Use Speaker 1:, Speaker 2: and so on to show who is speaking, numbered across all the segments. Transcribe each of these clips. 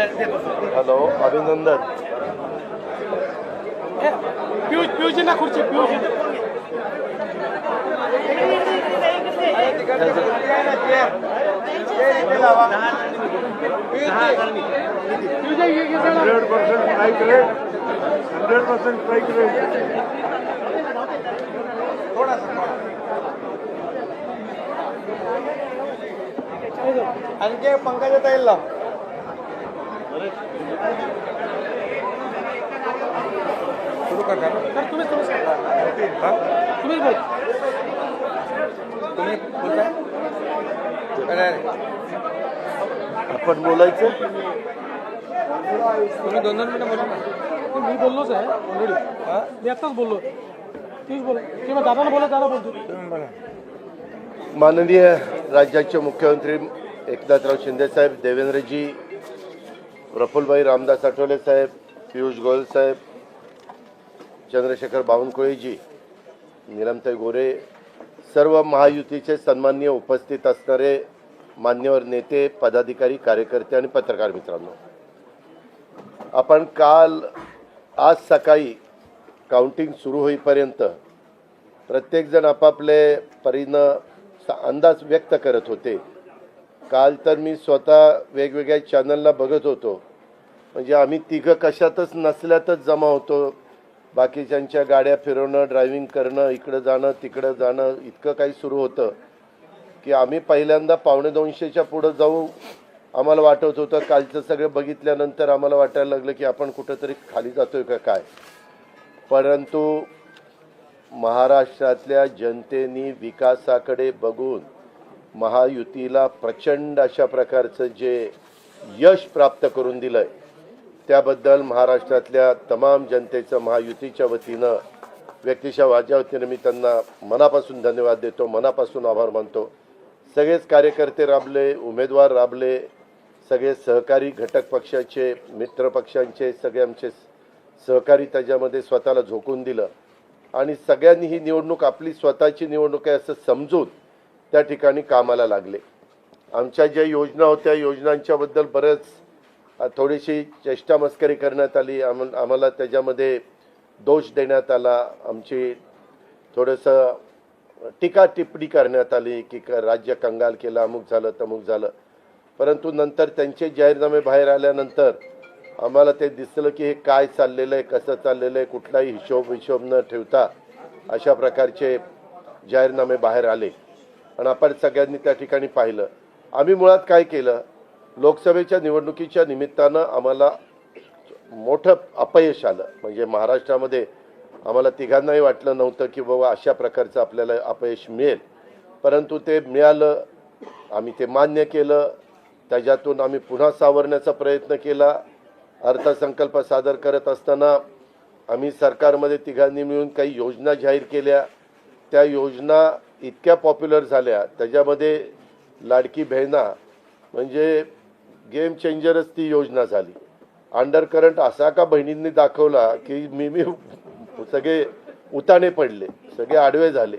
Speaker 1: Hello अभिनंदन
Speaker 2: पियुष ना खुर्ची Piyush.
Speaker 3: Hundred percent strike rate hundred percent strike rate
Speaker 1: आणखी पंकजा ताईल लाव सुरू
Speaker 2: तुम्हीच तुम्हीच तुम्हीच बोल.
Speaker 1: तुम्ही बोलताय आपण बोलायचं? तुम्ही दोन दोन मिनिटं बोला ना.
Speaker 2: मी बोललोच आहे ऑलरेडी
Speaker 1: हा?
Speaker 2: मी आत्ताच बोललो. तुम्हीच बोला. किंवा दादाला बोला दादा बोलतो.
Speaker 1: तुम्ही बोला. माननीय राज्याचे मुख्यमंत्री एकनाथराव शिंदे साहेब देवेंद्रजी प्रफुल्लभाई रामदास आठवले साहेब पियुष गोयल साहेब चंद्रशेखर बावनकुळेजी निलमताई गोरे सर्व महायुतीचे सन्माननीय उपस्थित असणारे मान्यवर नेते पदाधिकारी कार्यकर्ते आणि पत्रकार मित्रांनो. आपण काल आज सकाळी काउंटिंग सुरू होईपर्यंत प्रत्येकजण आपापले परीनं अंदाज व्यक्त करत होते. काल तर मी स्वतः वेगवेगळ्या चॅनलला बघत होतो. म्हणजे आम्ही तिघं कशातच नसल्यातच जमा होतो. बाकीच्यांच्या गाड्या फिरवणं ड्रायव्हिंग करणं इकडं जाणं तिकडं जाणं इतकं काही सुरू होतं. की आम्ही पहिल्यांदा पावणे दोनशेच्या पुढं जाऊ आम्हाला वाटत होतं कालचं सगळं बघितल्यानंतर आम्हाला वाटायला लागलं की आपण कुठंतरी खाली जातोय का काय? परंतु महाराष्ट्रातल्या जनतेनी विकासाकडे बघून महायुतीला प्रचंड अशा प्रकारचं जे यश प्राप्त करून दिलंय त्याबद्दल महाराष्ट्रातल्या तमाम जनतेचं महायुतीच्या वतीनं व्यक्तिशा माझ्या वतीनं मी त्यांना मनापासून धन्यवाद देतो मनापासून आभार मानतो. सगळेच कार्यकर्ते राबले उमेदवार राबले सगळे सहकारी घटक पक्षाचे मित्र पक्षांचे सगळे आमचे सहकारी त्याच्यामध्ये स्वतःला झोकून दिलं. आणि सगळ्यांनी ही निवडणूक आपली स्वतःची निवडणूक आहे असं समजून त्या ठिकाणी कामाला लागले. आमच्या ज्या योजना होत्या योजनांच्याबद्दल बरंच थोडीशी चेष्टा मस्करी करण्यात आली. आम आम्हाला त्याच्यामध्ये दोष देण्यात आला. आमची थोडंसं टीका टिप्पणी करण्यात आली की क- राज्य कंगाल केलं अमुक झालं तमुक झालं. परंतु नंतर त्यांचे जाहीरनामे बाहेर आल्यानंतर आम्हाला ते दिसलं की हे काय चाललेलं आहे कसं चाललेलं आहे कुठलाही हिशोब हिशोब न ठेवता अशा प्रकारचे जाहीरनामे बाहेर आले. आणि आपण सगळ्यांनी त्या ठिकाणी पाहिलं. आम्ही मुळात काय केलं? लोकसभेच्या निवडणुकीच्या निमित्तानं आम्हाला मोठं अपयश आलं. म्हणजे महाराष्ट्रामध्ये आम्हाला तिघांनाही वाटलं नव्हतं की बाबा अशा प्रकारचं आपल्याला अपयश मिळेल. परंतु ते मिळालं. आम्ही ते मान्य केलं. त्याच्यातून आम्ही पुन्हा सावरण्याचा प्रयत्न केला. अर्थसंकल्प सादर करत असताना आम्ही सरकारमध्ये तिघांनी मिळून काही योजना जाहीर केल्या. त्या योजना इतक्या पॉप्युलर झाल्या त्याच्यामध्ये लाडकी बहिणा म्हणजे गेम चेंजरच ती योजना झाली. अंडर करंट असा का बहिणींनी दाखवला की मी मी सगळे उताणे पडले सगळे आडवे झाले.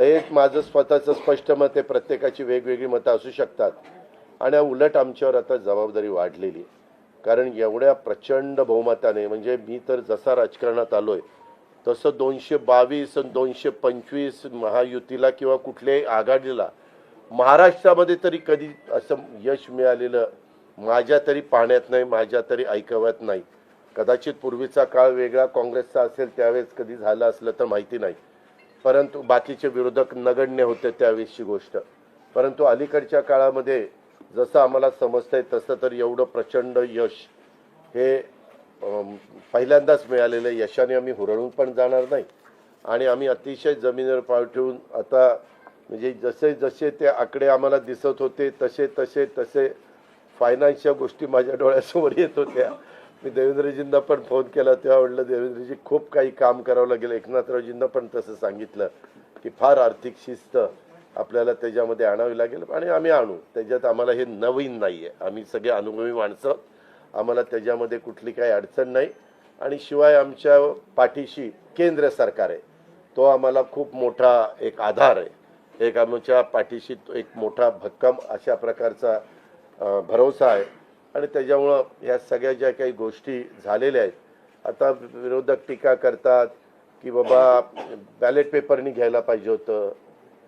Speaker 1: एक माझं स्वतःचं स्पष्ट मत आहे प्रत्येकाची वेगवेगळी मतं असू शकतात. आणि उलट आमच्यावर आता जबाबदारी वाढलेली आहे. कारण एवढ्या प्रचंड बहुमताने म्हणजे मी तर जसा राजकारणात आलोय तसं दोनशे बावीस आणि दोनशे पंचवीस महायुतीला किंवा कुठल्याही आघाडीला महाराष्ट्रामध्ये तरी कधी असं यश मिळालेलं माझ्या तरी पाहण्यात नाही माझ्या तरी ऐकवत नाही. कदाचित पूर्वीचा काळ वेगळा काँग्रेसचा असेल त्यावेळेस कधी झालं असलं तर माहिती नाही. परंतु बाकीचे विरोधक नगण्य होते त्यावेळेसची गोष्ट. परंतु अलीकडच्या काळामध्ये जसं आम्हाला समजतंय तसं तर एवढं प्रचंड यश हे पहिल्यांदाच मिळालेलं यशाने आम्ही हुरळून पण जाणार नाही. आणि आम्ही अतिशय जमिनीवर पाव ठेवून आता म्हणजे जसे जसे ते आकडे आम्हाला दिसत होते तसे तसे तसे फायनान्सच्या गोष्टी माझ्या डोळ्यासमोर येत होत्या. मी देवेंद्रजींना पण फोन केला तेव्हा म्हटलं देवेंद्रजी खूप काही काम करावं लागेल. एकनाथरावजींना पण तसं सांगितलं की फार आर्थिक शिस्त आपल्याला त्याच्यामध्ये आणावी लागेल आणि आम्ही आणू. त्याच्यात आम्हाला हे नवीन नाही आहे आम्ही सगळे अनुभवी माणसं आम्हाला त्याच्यामध्ये कुठली काही अडचण नाही. आणि शिवाय आमच्या पाठीशी केंद्र सरकार आहे. तो आम्हाला खूप मोठा एक आधार आहे. एक आमच्या पाठीशी तो एक मोठा भक्कम अशा प्रकारचा भरोसा आहे. आणि त्याच्यामुळं ह्या सगळ्या ज्या काही गोष्टी झालेल्या आहेत आता विरोधक टीका करतात की बाबा बॅलेट पेपरनी घ्यायला पाहिजे होतं.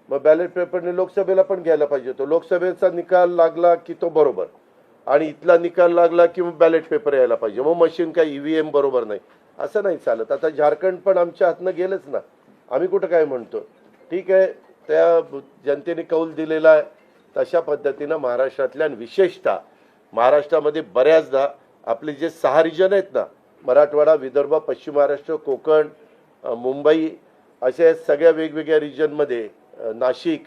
Speaker 1: मग बॅलेट पेपरने लोकसभेला पण घ्यायला पाहिजे होतं. लोकसभेचा निकाल लागला की तो बरोबर. आणि इथला निकाल लागला की मग बॅलेट पेपर यायला पाहिजे. मग मशीन काय ईव्हीएम बरोबर नाही. असं नाही चालत. आता झारखंड पण आमच्या हातनं गेलंच ना. आम्ही कुठं काय म्हणतो ठीक आहे. त्या जनतेने कौल दिलेला आहे. तशा पद्धतीनं महाराष्ट्रातल्या विशेषतः महाराष्ट्रामध्ये बऱ्याचदा आपले जे सहा रिजन आहेत ना मराठवाडा विदर्भ पश्चिम महाराष्ट्र कोकण मुंबई अशा सगळ्या वेगवेगळ्या रिजनमध्ये नाशिक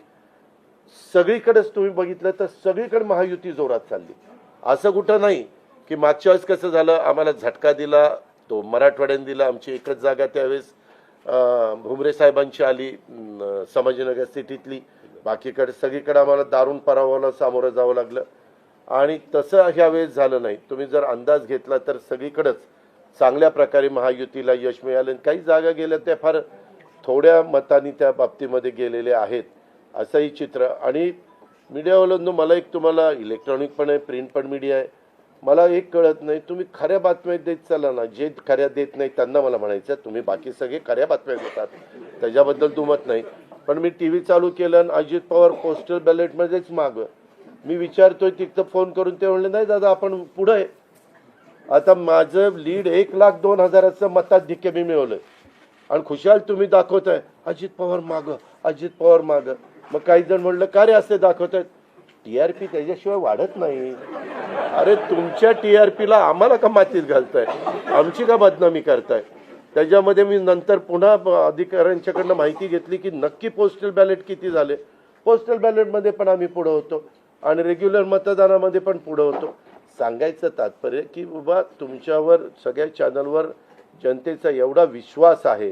Speaker 1: सगळीकडेच तुम्ही बघितलं तर सगळीकडे महायुती जोरात चालली. असं कुठं नाही की मागच्या वेळेस कसं झालं आम्हाला झटका दिला तो मराठवाड्याने दिला आमची एकच जागा त्यावेळेस भुमरे साहेबांची आली अं, संभाजीनगर सिटीतली. बाकीकडे सगळीकडे आम्हाला दारुण पराभवाला सामोरं जावं लागलं. आणि तसं ह्या वेळेस झालं नाही. तुम्ही जर अंदाज घेतला तर सगळीकडंच चांगल्या प्रकारे महायुतीला यश मिळालं आणि काही जागा गेल्या त्या फार थोड्या मतांनी त्या बाबतीमध्ये गेलेले आहेत असंही चित्र. आणि मीडियावाल्यांनो मला एक तुम्हाला इलेक्ट्रॉनिक पण आहे प्रिंट पण मीडिया आहे. मला एक कळत नाही तुम्ही खऱ्या बातम्या देत चाला ना जे खऱ्या देत नाही त्यांना मला म्हणायचं तुम्ही बाकी सगळे खऱ्या बातम्या देतात. त्याच्याबद्दल दुमत नाही. पण मी टी व्ही चालू केलं आणि अजित पवार पोस्टल बॅलेटमध्येच माग. मी विचारतोय तिथं फोन करून ते म्हणले नाही दादा आपण पुढं आहे. आता माझं लीड एक लाख दोन हजाराचं मताधिक्य मी मिळवलं आणि खुशाल तुम्ही दाखवताय अजित पवार माग अजित पवार माग. मग काही जण म्हणलं का रे असे आर टीआरपी त्याच्याशिवाय वाढत नाही. अरे तुमच्या टीआरपीला आम्हाला का मातीत घालताय? आमची का बदनामी करताय? त्याच्यामध्ये मी नंतर पुन्हा अधिकाऱ्यांच्याकडनं माहिती घेतली की नक्की पोस्टल बॅलेट किती झाले. पोस्टल बॅलेटमध्ये पण आम्ही पुढं होतो आणि रेग्युलर मतदानामध्ये पण पुढं होतो. सांगायचं तात्पर्य की बाबा तुमच्यावर सगळ्या चॅनलवर जनतेचा एवढा विश्वास आहे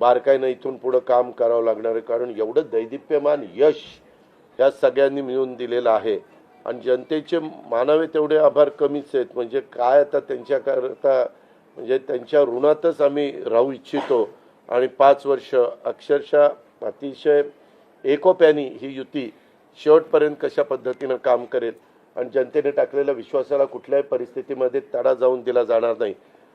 Speaker 1: बारकाईनं इथून पुढं काम करावं लागणार आहे. कारण एवढं दैदिप्यमान यश ह्या सगळ्यांनी मिळून दिलेलं आहे. आणि जनतेचे मानावे तेवढे आभार कमीच आहेत. म्हणजे काय आता त्यांच्याकरता म्हणजे त्यांच्या ऋणातच आम्ही राहू इच्छितो. आणि पाच वर्ष अक्षरशः अतिशय एकोप्यानी ही युती शेवटपर्यंत कशा पद्धतीनं काम करेल? आणि जनतेने टाकलेल्या विश्वासाला कुठल्याही परिस्थितीमध्ये तडा जाऊन दिला जाणार नाही.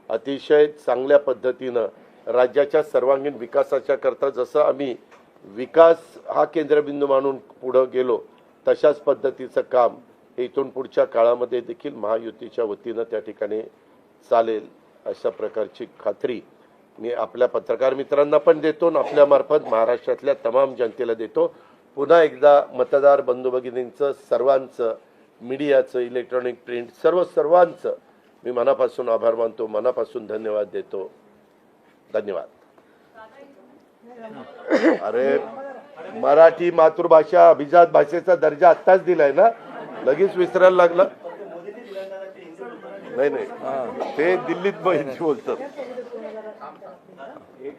Speaker 1: अतिशय चांगल्या पद्धतीनं राज्याच्या सर्वांगीण विकासाच्या करता जसं आम्ही विकास हा केंद्रबिंदू मानून पुढं गेलो तशाच पद्धतीचं काम हे इथून पुढच्या काळामध्ये देखील महायुतीच्या वतीनं त्या ठिकाणी चालेल अशा प्रकारची खात्री मी आपल्या पत्रकार मित्रांना पण देतो आणि आपल्यामार्फत महाराष्ट्रातल्या तमाम जनतेला देतो. पुन्हा एकदा मतदार बंधू भगिनींचं सर्वांचं मीडियाचं इलेक्ट्रॉनिक प्रिंट सर्व सर्वांचं मी मनापासून आभार मानतो मनापासून धन्यवाद देतो. धन्यवाद. अरे मराठी मातृभाषा अभिजात भाषेचा दर्जा आत्ताच दिलाय ना? लगेच विसरायला लागला. नाही नाही. ते दिल्लीत बहिणी बोलतात.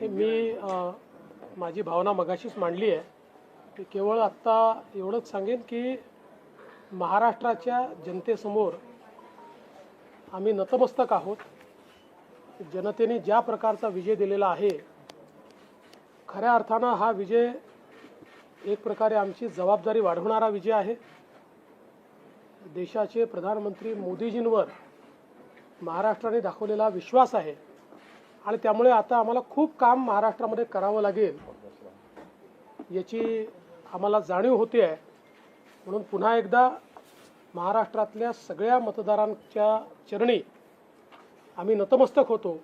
Speaker 2: हे मी माझी भावना मगाशीच मांडली आहे. की केवळ आत्ता एवढंच सांगेन की महाराष्ट्राच्या जनतेसमोर आम्ही नतमस्तक आहोत. जनतेने ज्या प्रकारचा विजय दिलेला आहे खऱ्या अर्थानं हा विजय एक प्रकारे आमची जबाबदारी वाढवणारा विजय आहे. देशाचे प्रधानमंत्री मोदीजींवर महाराष्ट्राने दाखवलेला विश्वास आहे आणि त्यामुळे आता आम्हाला खूप काम महाराष्ट्रामध्ये करावं लागेल याची आम्हाला जाणीव होते आहे. म्हणून पुन्हा एकदा महाराष्ट्रातल्या सगळ्या मतदारांच्या चरणी आम्ही नतमस्तक होतो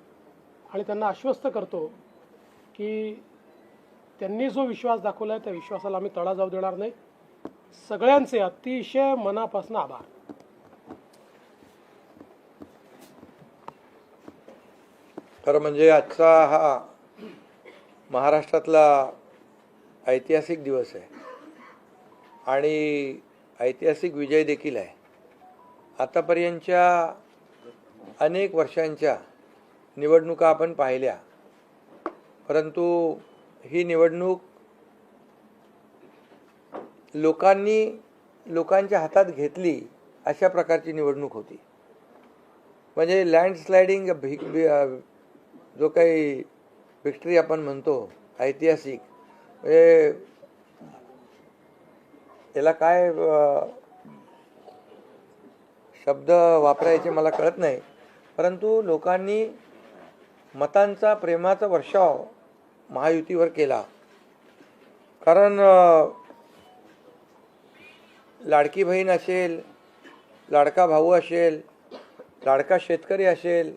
Speaker 2: आणि त्यांना आश्वस्त करतो की त्यांनी जो विश्वास दाखवला आहे त्या विश्वासाला आम्ही तळा जाऊ देणार नाही. सगळ्यांचे अतिशय मनापासून आभार.
Speaker 4: खरं म्हणजे आजचा हा महाराष्ट्रातला ऐतिहासिक दिवस आहे. आणि ऐतिहासिक विजय देखील आहे. आतापर्यंतच्या अनेक वर्षांच्या निवडणुका आपण पाहिल्या. परंतु ही निवडणूक लोकांनी लोकांच्या हातात घेतली अशा प्रकारची निवडणूक होती. म्हणजे लँडस्लायडिंग भि जो काही विक्ट्री आपण म्हणतो ऐतिहासिक म्हणजे याला काय शब्द वापरायचे मला कळत नाही. परंतु लोकांनी मतांचा प्रेमाचा वर्षाव महायुतीवर केला. कारण लाडकी बहीण असेल लाडका भाऊ असेल लाडका शेतकरी असेल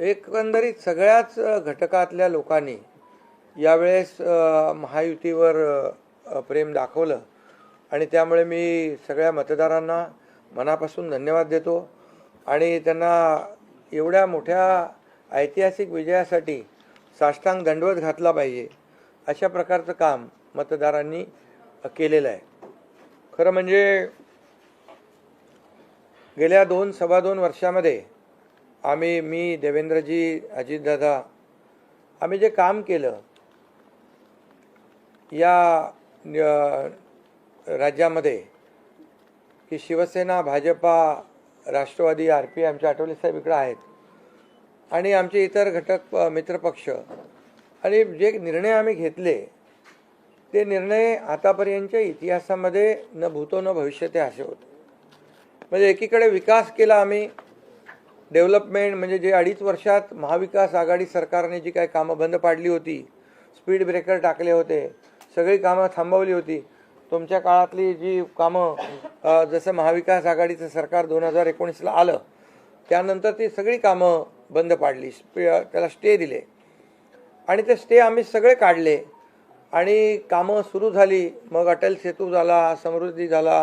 Speaker 4: एकंदरीत सगळ्याच घटकातल्या लोकांनी यावेळेस महायुतीवर प्रेम दाखवलं. आणि त्यामुळे मी सगळ्या मतदारांना मनापासून धन्यवाद देतो. आणि त्यांना एवढ्या मोठ्या ऐतिहासिक विजयासाठी साष्टांग दंडवत घातला पाहिजे अशा प्रकारचं काम मतदारांनी केलेलं आहे. खरं म्हणजे गेल्या दोन सव्वा दोन वर्षामध्ये आम्ही मी देवेंद्रजी अजितदादा आम्ही जे काम केलं या राज्यामध्ये की शिवसेना भाजपा राष्ट्रवादी आर पी आमचे आठवले साहेब इकडं आहेत. आणि आमचे इतर घटक मित्रपक्ष. आणि जे निर्णय आम्ही घेतले ते निर्णय आतापर्यंतच्या इतिहासामध्ये न भूतो न भविष्यते असे होते. म्हणजे एकीकडे विकास केला आम्ही डेव्हलपमेंट म्हणजे जे अडीच वर्षात महाविकास आघाडी सरकारने जी काही कामं बंद पाडली होती स्पीड ब्रेकर टाकले होते सगळी कामं थांबवली होती तुमच्या काळातली जी कामं जसं महाविकास आघाडीचं सरकार दोन हजार एकोणीसला आलं त्यानंतर ती सगळी कामं बंद पाडली त्याला स्टे दिले. आणि ते स्टे आम्ही सगळे काढले. आणि कामं सुरू झाली. मग अटल सेतू झाला समृद्धी झाला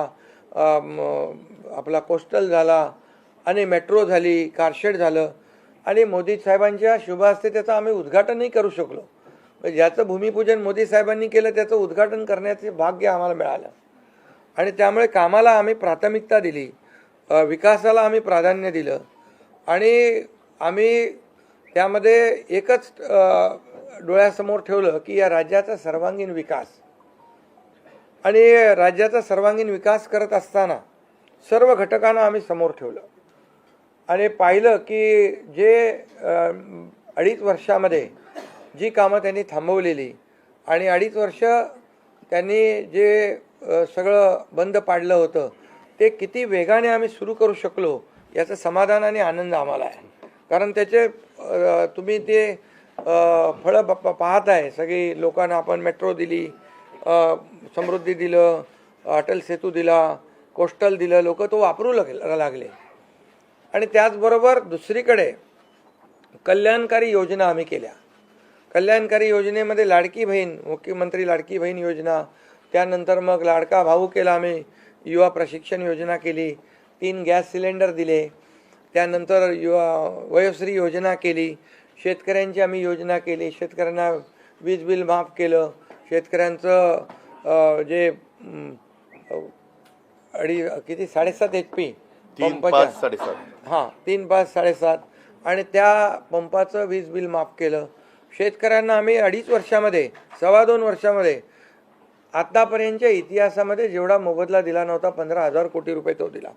Speaker 4: आपला कोस्टल झाला आणि मेट्रो झाली कारशेड झालं. आणि मोदी साहेबांच्या शुभ हस्ते त्याचं आम्ही उद्घाटनही करू शकलो. म्हणजे ज्याचं भूमिपूजन मोदी साहेबांनी केलं त्याचं उद्घाटन करण्याचे भाग्य आम्हाला मिळालं. आणि त्यामुळे कामाला आम्ही प्राथमिकता दिली विकासाला आम्ही प्राधान्य दिलं. आणि आम्ही त्यामध्ये एकच डोळ्यासमोर ठेवलं की या राज्याचा सर्वांगीण विकास. आणि राज्याचा सर्वांगीण विकास करत असताना सर्व घटकांना आम्ही समोर ठेवलं. आणि पाहिलं की जे अडीच वर्षामध्ये जी कामं त्यांनी थांबवलेली. आणि अडीच वर्ष त्यांनी जे सगळं बंद पाडलं होतं ते किती वेगाने आम्ही सुरू करू शकलो याचं समाधान आणि आनंद आम्हाला आहे. कारण त्याचे तुम्ही ते फळं प- पाहत आहे सगळी लोकांना आपण मेट्रो दिली समृद्धी दिलं अटल सेतू दिला कोस्टल दिलं लोक तो वापरू लाग लागले. आणि त्याचबरोबर दुसरीकडे कल्याणकारी योजना आम्ही केल्या. कल्याणकारी योजनेमध्ये लाडकी बहीण मुख्यमंत्री लाडकी बहीण योजना त्यानंतर मग लाडका भाऊ केला आम्ही युवा प्रशिक्षण योजना केली तीन गॅस सिलेंडर दिले त्यानंतर युवा वयोश्री योजना केली शेतकऱ्यांची आम्ही योजना केली शेतकऱ्यांना वीज बिल माफ केलं शेतकऱ्यांचं जे अडी किती साडेसात एच पी
Speaker 1: तीन पाच साडेसात.
Speaker 4: हां तीन पाच साडेसात. आणि त्या पंपाचं वीज बिल माफ केलं. शेतकऱ्यांना आम्ही अडीच वर्षामध्ये सव्वा दोन वर्षामध्ये आत्तापर्यंतच्या इतिहासामध्ये जेवढा मोबदला दिला नव्हता पंधरा हजार कोटी रुपये तो दिला.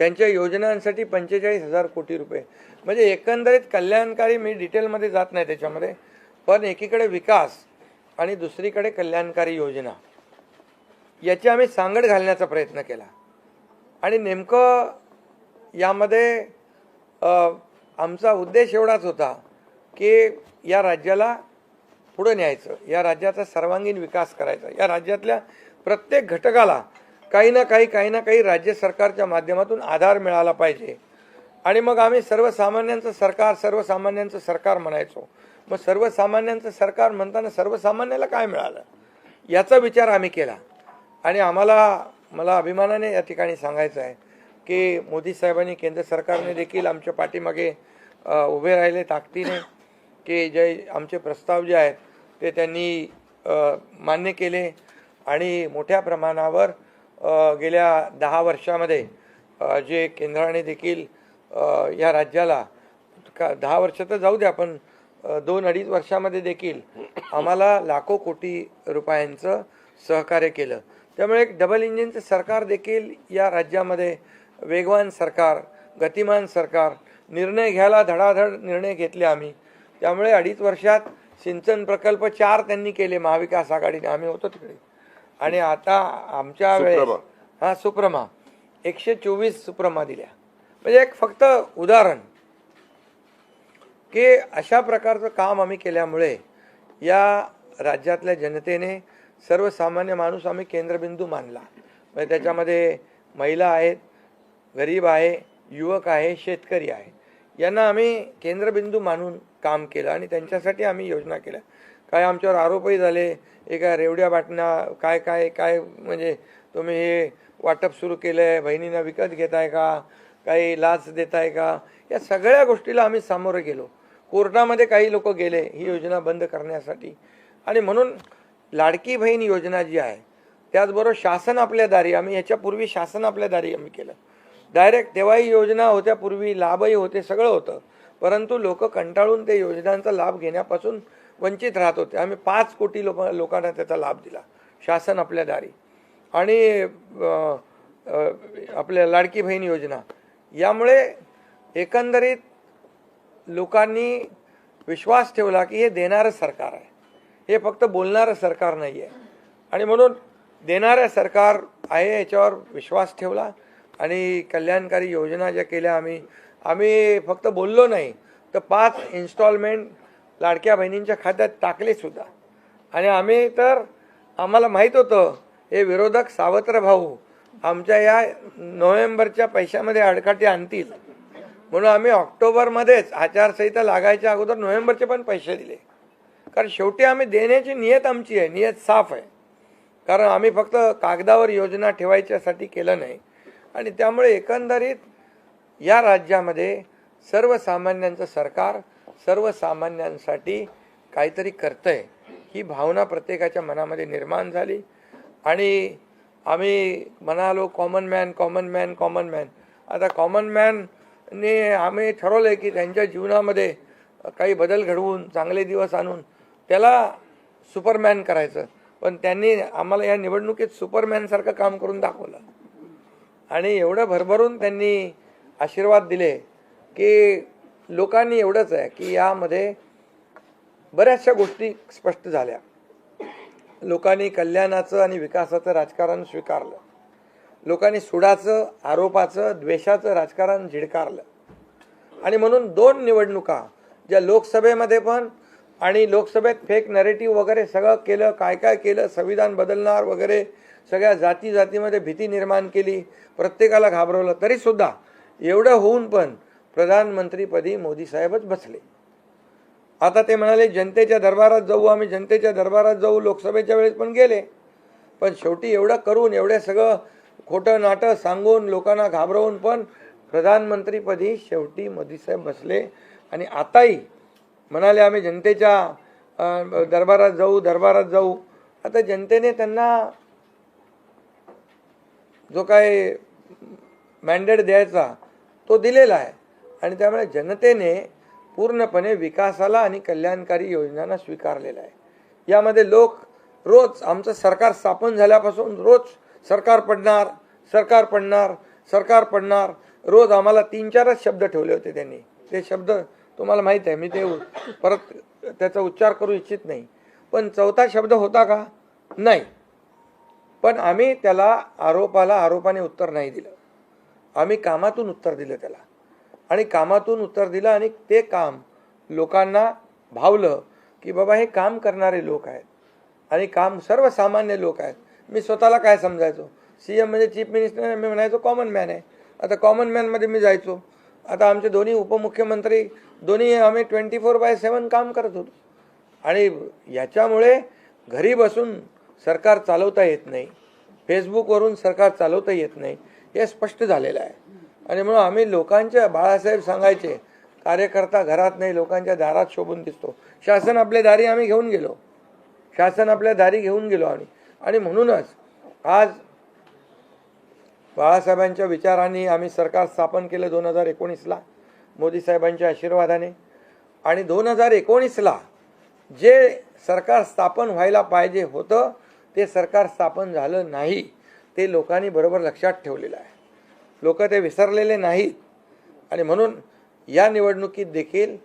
Speaker 4: त्यांच्या योजनांसाठी पंचेचाळीस हजार कोटी रुपये. म्हणजे एकंदरीत कल्याणकारी मी डिटेलमध्ये जात नाही त्याच्यामध्ये पण एकीकडे विकास आणि दुसरीकडे कल्याणकारी योजना. याची आम्ही सांगड घालण्याचा प्रयत्न केला. आणि नेमकं यामध्ये आमचा उद्देश एवढाच होता की या राज्याला पुढं न्यायचं या राज्याचा सर्वांगीण विकास करायचा. या राज्यातल्या प्रत्येक घटकाला काही ना काही काही ना काही राज्य सरकारच्या माध्यमातून आधार मिळाला पाहिजे. आणि मग आम्ही सर्वसामान्यांचं सरकार सर्वसामान्यांचं सरकार म्हणायचो. मग सर्वसामान्यांचं सरकार म्हणताना सर्वसामान्याला काय मिळालं? याचा विचार आम्ही केला. आणि आम्हाला मला अभिमानाने या ठिकाणी सांगायचं आहे की मोदी साहेबांनी केंद्र सरकारने देखील आमच्या पाठीमागे उभे राहिले ताकदीने. की जे आमचे प्रस्ताव जे आहेत ते त्यांनी मान्य केले आणि मोठ्या प्रमाणावर गेल्या दहा वर्षामध्ये जे केंद्राने देखील या राज्याला का दहा वर्ष तर जाऊ द्या पण दोन अडीच वर्षामध्ये देखील आम्हाला लाखो कोटी रुपयांचं सहकार्य केलं. त्यामुळे एक डबल इंजिनचं सरकार देखील या राज्यामध्ये वेगवान सरकार गतिमान सरकार निर्णय घ्यायला धडाधड निर्णय घेतले आम्ही. त्यामुळे अडीच वर्षात सिंचन प्रकल्प चार त्यांनी केले महाविकास आघाडीने. आम्ही होतो तिकडे. आणि आता आमच्या वेळेस. हा सुप्रमा एकशे चोवीस सुप्रमा दिल्या. म्हणजे एक फक्त उदाहरण. की अशा प्रकारचं काम आम्ही केल्यामुळे या राज्यातल्या जनतेने सर्वसामान्य माणूस आम्ही केंद्रबिंदू मानला. म्हणजे त्याच्यामध्ये महिला आहेत गरीब आहे युवक आहे शेतकरी आहे. यांना आम्ही केंद्रबिंदू मानून काम केलं आणि त्यांच्यासाठी आम्ही योजना केल्या. काय आमच्यावर आरोपही झाले एका रेवड्या बाटण्या काय काय काय म्हणजे तुम्ही हे वाटप सुरू केलं आहे बहिणींना विकत घेताय का काही लाच देताय का या सगळ्या गोष्टीला आम्ही सामोरे गेलो. कोर्टामध्ये काही लोक गेले ही योजना बंद करण्यासाठी. आणि म्हणून लाडकी बहीण योजना जी आहे त्याचबरोबर शासन आपल्या दारी आम्ही याच्यापूर्वी शासन आपल्या दारी आम्ही केलं. डायरेक्ट तेव्हाही योजना होत्या पूर्वी लाभही होते सगळं होतं. परंतु लोक कंटाळून ते योजनांचा लाभ घेण्यापासून वंचित राहत होते. आम्ही पाच कोटी लोक लोकांना त्याचा लाभ दिला. शासन आपल्या दारी. आणि आपल्या लाडकी बहीण योजना. यामुळे एकंदरीत लोकांनी विश्वास ठेवला की हे देणारं सरकार आहे. हे फक्त बोलणारं सरकार नाही आहे. आणि म्हणून देणारं सरकार आहे याच्यावर विश्वास ठेवला. आणि कल्याणकारी योजना ज्या केल्या आम्ही आम्ही फक्त बोललो नाही तर पाच इन्स्टॉलमेंट लाडक्या बहिणींच्या खात्यात टाकले सुद्धा. आणि आम्ही तर आम्हाला माहीत होतं हे विरोधक सावत्र भाऊ आमच्या या नोव्हेंबरच्या पैशामध्ये अडकाटी आणतील. म्हणून आम्ही ऑक्टोबरमध्येच आचारसंहिता लागायच्या अगोदर नोव्हेंबरचे पण पैसे दिले. कारण शेवटी आम्ही देण्याची नियत आमची आहे नियत साफ आहे. कारण आम्ही फक्त कागदावर योजना ठेवायच्यासाठी केलं नाही. आणि त्यामुळे एकंदरीत या राज्यामध्ये सर्वसामान्यांचं सरकार सर्वसामान्यांसाठी काहीतरी करतंय. ही भावना प्रत्येकाच्या मनामध्ये निर्माण झाली. आणि आम्ही म्हणालो common man common man common man आता कॉमन मॅनने आम्ही ठरवलं आहे की त्यांच्या जीवनामध्ये काही बदल घडवून चांगले दिवस आणून त्याला सुपरमॅन करायचं. पण त्यांनी आम्हाला या निवडणुकीत सुपरमॅनसारखं काम करून दाखवलं. आणि एवढं भरभरून त्यांनी आशीर्वाद दिले की लोकांनी एवढंच आहे की यामध्ये बऱ्याचशा गोष्टी स्पष्ट झाल्या. लोकांनी कल्याणाचं आणि विकासाचं राजकारण स्वीकारलं. लोकांनी सुडाचं आरोपाचं द्वेषाचं राजकारण झिडकारलं. आणि म्हणून दोन निवडणुका ज्या लोकसभेमध्ये पण आणि लोकसभेत फेक नरेटिव्ह वगैरे सगळं केलं काय काय केलं संविधान बदलणार वगैरे सगळ्या जाती जातीमध्ये भीती निर्माण केली प्रत्येकाला घाबरवलं तरीसुद्धा एवढं होऊन पण प्रधानमंत्रीपदी मोदी साहेबच बसले. आता ते म्हणाले जनतेच्या दरबारात जाऊ आम्ही जनतेच्या दरबारात जाऊ लोकसभेच्या वेळेस पण गेले. पण शेवटी एवढं करून एवढं सगळं खोटं नाटं सांगून लोकांना घाबरवून पण प्रधानमंत्रीपदी शेवटी मोदी साहेब बसले. आणि आताही म्हणाले आम्ही जनतेच्या दरबारात जाऊ दरबारात जाऊ. आता जनतेने त्यांना जो काय मॅन्डेट द्यायचा तो दिलेला आहे. आणि त्यामुळे जनतेने पूर्णपणे विकासाला आणि कल्याणकारी योजनांना स्वीकारलेला आहे. यामध्ये लोक रोज आमचं सरकार स्थापन झाल्यापासून रोज सरकार पडणार सरकार पडणार सरकार पडणार. रोज आम्हाला तीन चारच शब्द ठेवले होते त्यांनी. ते शब्द तुम्हाला माहीत आहे मी ते परत त्याचा उच्चार करू इच्छित नाही. पण चौथा शब्द होता का? नाही. पण आम्ही त्याला आरोपाला आरोपाने उत्तर नाही दिलं. आम्ही कामातून उत्तर दिलं त्याला. आणि कामातून उत्तर दिलं आणि ते काम लोकांना भावलं की बाबा हे काम करणारे लोक आहेत. आणि काम सर्वसामान्य लोक आहेत. मी स्वतःला काय समजायचो? सी एम म्हणजे चीफ मिनिस्टर मी म्हणायचो कॉमन मॅन आहे. आता कॉमन मॅनमध्ये मी जायचो. आता आमचे दोन्ही उपमुख्यमंत्री दोन्ही आम्ही ट्वेंटी फोर बाय सेवन काम करत होतो. आणि याच्यामुळे घरी बसून सरकार चालवता येत नाही. फेसबुकवरून सरकार चालवता येत नाही. हे स्पष्ट झालेलं आहे. आणि म्हणून आम्ही लोकांच्या बाळासाहेब सांगायचे कार्यकर्ता घरात नाही लोकांच्या दारात शोभून दिसतो. शासन आपल्या दारी आम्ही घेऊन गेलो. शासन आपल्या दारी घेऊन गेलो आम्ही. आणि म्हणूनच आज बाळासाहेबांच्या विचारांनी आम्ही सरकार स्थापन केलं दोन हजार एकोणीसला मोदी साहेबांच्या आशीर्वादाने. आणि दोन हजार एकोणीसला जे सरकार स्थापन व्हायला पाहिजे होतं ते सरकार स्थापन झालं नाही. ते लोकांनी बरोबर लक्षात ठेवलेलं आहे. लोक ते विसरलेले नाहीत. आणि म्हणून या निवडणुकीत देखील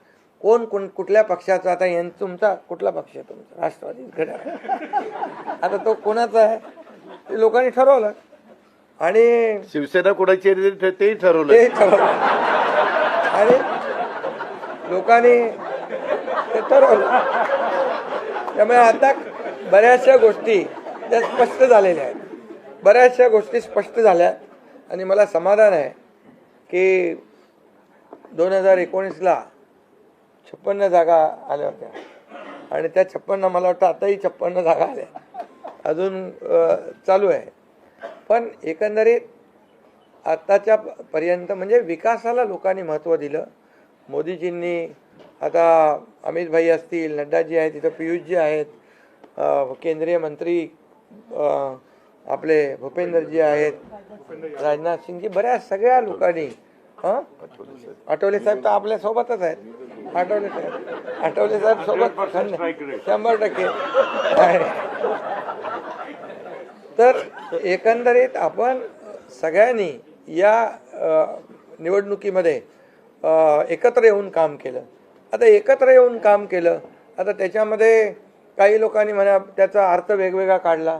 Speaker 4: कोण कोण कुठल्या पक्षाचा आता यां तुमचा कुठला पक्ष आहे तुमचा? राष्ट्रवादी घड्याळ. आता तो कोणाचा आहे? ते लोकांनी ठरवलं. आणि
Speaker 1: शिवसेना कोणाची तेही ठरवलं.
Speaker 4: ते ठरवलं. आणि लोकांनी ते ठरवलं. त्यामुळे आता बऱ्याचशा गोष्टी त्या स्पष्ट झालेल्या आहेत. बऱ्याचशा गोष्टी स्पष्ट झाल्या आणि मला समाधान आहे की दोन हजार एकोणीसला छप्पन्न जागा आल्या होत्या. आणि त्या छप्पन्न मला वाटतं आताही छप्पन्न जागा आल्या. अजून चालू आहे. पण एकंदरीत आत्ताच्या पर्यंत म्हणजे विकासाला लोकांनी महत्त्व दिलं. मोदीजींनी आता अमित भाई असतील नड्डाजी आहेत तिथं पियुषजी आहेत केंद्रीय मंत्री आपले भूपेंद्रजी आहेत राजनाथ सिंगजी बऱ्याच सगळ्या लोकांनी हां? आठवले साहेब तर आपल्या सोबतच आहेत. आठवले साहेब. आठवले साहेब सोबत शंभर टक्के. आहे. तर एकंदरीत आपण सगळ्यांनी या निवडणुकीमध्ये एकत्र येऊन काम केलं. आता एकत्र येऊन काम केलं आता त्याच्यामध्ये काही लोकांनी म्हणा त्याचा अर्थ वेगवेगळा काढला.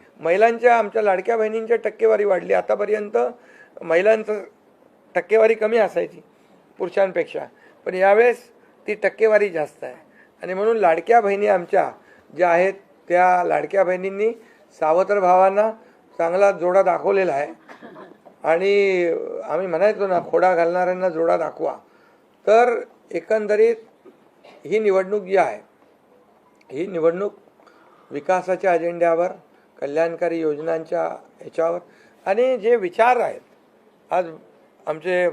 Speaker 4: महिलांच्या आमच्या लाडक्या बहिणींच्या टक्केवारी वाढली. आतापर्यंत महिलांचं टक्केवारी कमी असायची पुरुषांपेक्षा. पण यावेळेस ती टक्केवारी जास्त आहे. आणि म्हणून लाडक्या बहिणी आमच्या ज्या आहेत त्या लाडक्या बहिणींनी सावत्र भावांना चांगला जोडा दाखवलेला आहे. आणि आम्ही म्हणायचो ना खोडा घालणाऱ्यांना जोडा दाखवा. तर एकंदरीत ही निवडणूक जी आहे ही निवडणूक विकासाच्या अजेंड्यावर कल्याणकारी योजनांच्या ह्याच्यावर. आणि जे विचार आहेत आज आमचे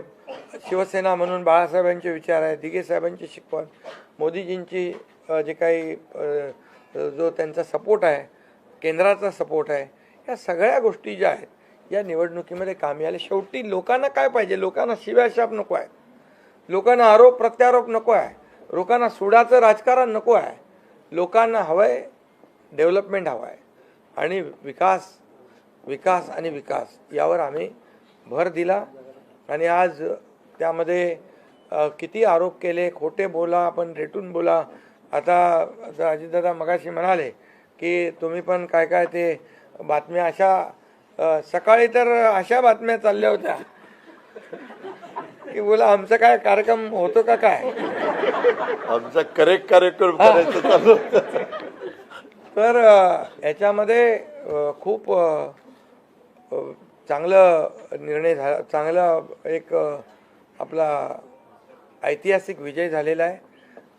Speaker 4: शिवसेना म्हणून बाळासाहेबांचे विचार आहेत दिघेसाहेबांची शिकवण मोदीजींची जे काही जो त्यांचा सपोर्ट आहे केंद्राचा सपोर्ट आहे या सगळ्या गोष्टी ज्या आहेत या निवडणुकीमध्ये कामी आले. शेवटी लोकांना काय पाहिजे? लोकांना शिव्याशाप नको आहे. लोकांना आरोप प्रत्यारोप नको आहे. लोकांना सुडाचं राजकारण नको आहे. लोकांना हवं आहे डेव्हलपमेंट हवं आहे आणि विकास विकास आणि विकास यावर आम्ही भर दिला. आणि आज त्यामध्ये किती आरोप केले खोटे बोला आपण रेटून बोला. आता आता अजितदादा मगाशी म्हणाले की तुम्ही पण काय काय ते बातम्या अशा सकाळी तर अशा बातम्या चालल्या होत्या. की बोला आमचा काय कार्यक्रम होतो का काय?
Speaker 1: आमचा करेक्ट कार्यक्रम करायचा चालू
Speaker 4: तर याच्यामध्ये खूप चांगलं निर्णय झाला चांगला एक आपला ऐतिहासिक विजय झालेला आहे.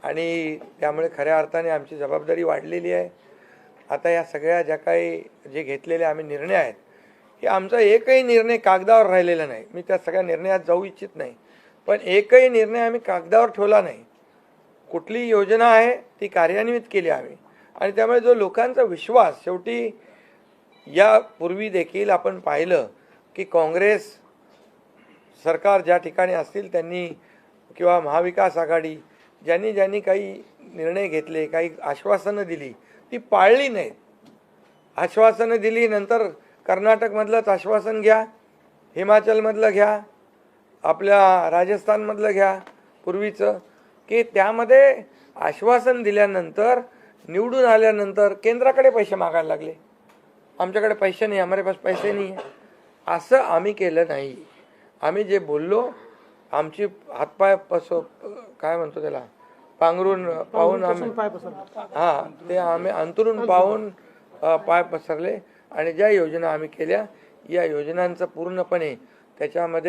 Speaker 4: आणि त्यामुळे खऱ्या अर्थाने आमची जबाबदारी वाढलेली आहे. आता या सगळ्या ज्या काही जे घेतलेले आम्ही निर्णय आहेत हे आमचा एकही निर्णय कागदावर राहिलेला नाही. मी त्या सगळ्या निर्णयात जाऊ इच्छित नाही. पण एकही निर्णय आम्ही कागदावर ठेवला नाही. कुठली योजना आहे ती कार्यान्वित केली आम्ही. आणि त्यामुळे जो लोकांचा विश्वास शेवटी यापूर्वी देखील आपण पाहिलं की काँग्रेस सरकार ज्या ठिकाणी असतील त्यांनी किंवा महाविकास आघाडी ज्यांनी ज्यांनी काही निर्णय घेतले काही आश्वासनं दिली ती पाळली नाहीत. आश्वासनं दिली नंतर कर्नाटकमधलंच आश्वासन घ्या हिमाचलमधलं घ्या आपल्या राजस्थानमधलं घ्या पूर्वीचं की त्यामध्ये आश्वासन दिल्यानंतर निवडून आल्यानंतर केंद्राकडे पैसे मागायला लागले. आमच्याकडे पैसे नाही हमारे पास पैसे नाही. आहे असं आम्ही केलं नाही. आम्ही जे बोललो आमची हातपाय पसो काय म्हणतो त्याला? पांघरून पाहून आम्ही हा ते आम्ही अंतरून पाहून पाय पसरले आणि ज्या योजना आम्ही केल्या या योजनांचं पूर्णपणे त्याच्यामध्ये